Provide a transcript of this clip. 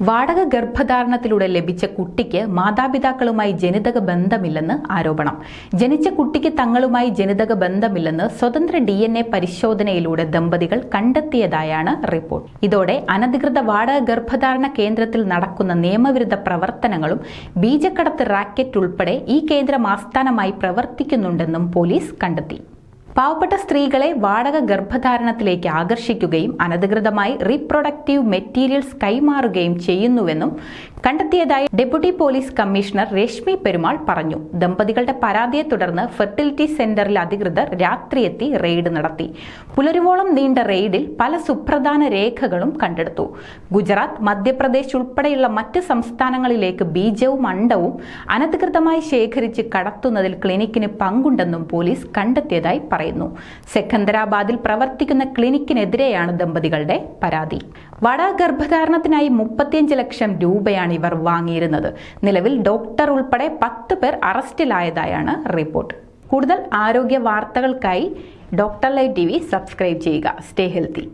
വാടക ഗർഭധാരണത്തിലൂടെ ലഭിച്ച കുട്ടിക്ക് മാതാപിതാക്കളുമായി ജനിതക ബന്ധമില്ലെന്ന് ആരോപണം. ജനിച്ച കുട്ടിക്ക് തങ്ങളുമായി ജനിതക ബന്ധമില്ലെന്ന് സ്വതന്ത്ര ഡി പരിശോധനയിലൂടെ ദമ്പതികൾ കണ്ടെത്തിയതായാണ് റിപ്പോർട്ട്. ഇതോടെ അനധികൃത വാടക ഗർഭധാരണ കേന്ദ്രത്തിൽ നടക്കുന്ന നിയമവിരുദ്ധ പ്രവർത്തനങ്ങളും ബീജക്കടത്ത് റാക്കറ്റ് ഉൾപ്പെടെ ഈ കേന്ദ്രം ആസ്ഥാനമായി പ്രവർത്തിക്കുന്നുണ്ടെന്നും പോലീസ് കണ്ടെത്തി. പാവപ്പെട്ട സ്ത്രീകളെ വാടക ഗർഭധാരണത്തിലേക്ക് ആകർഷിക്കുകയും അനധികൃതമായി റീപ്രൊഡക്റ്റീവ് മെറ്റീരിയൽസ് കൈമാറുകയും ചെയ്യുന്നുവെന്നും കണ്ടെത്തിയതായി deputy police commissioner Rashmi Perumal പറഞ്ഞു. ദമ്പതികളുടെ പരാതിയെ തുടർന്ന് ഫെർട്ടിലിറ്റി സെന്ററിൽ അധികൃതർ രാത്രിയെത്തി റെയ്ഡ് നടത്തി. പുലരുവോളം നീണ്ട റെയ്ഡിൽ പല സുപ്രധാന രേഖകളും കണ്ടെടുത്തു. ഗുജറാത്ത് മധ്യപ്രദേശ് ഉൾപ്പെടെയുള്ള മറ്റ് സംസ്ഥാനങ്ങളിലേക്ക് ബീജവും അണ്ടവും അനധികൃതമായി ശേഖരിച്ച് കടത്തുന്നതിൽ ക്ലിനിക്കിന് പങ്കുണ്ടെന്നും പോലീസ് കണ്ടെത്തിയതായി പറയുന്നു. സെക്കന്ദരാബാദിൽ പ്രവർത്തിക്കുന്ന ക്ലിനിക്കിനെതിരെയാണ് ദമ്പതികളുടെ പരാതി. വട ഗർഭധാരണത്തിനായി മുപ്പത്തിയഞ്ച് ലക്ഷം രൂപയാണ് ഇവർ വാങ്ങിയിരുന്നത്. നിലവിൽ ഡോക്ടർ ഉൾപ്പെടെ പത്ത് പേർ അറസ്റ്റിലായതായാണ് റിപ്പോർട്ട്. കൂടുതൽ ആരോഗ്യ വാർത്തകൾക്കായി doctor live T V subscribe ചെയ്യുക. Stay healthy.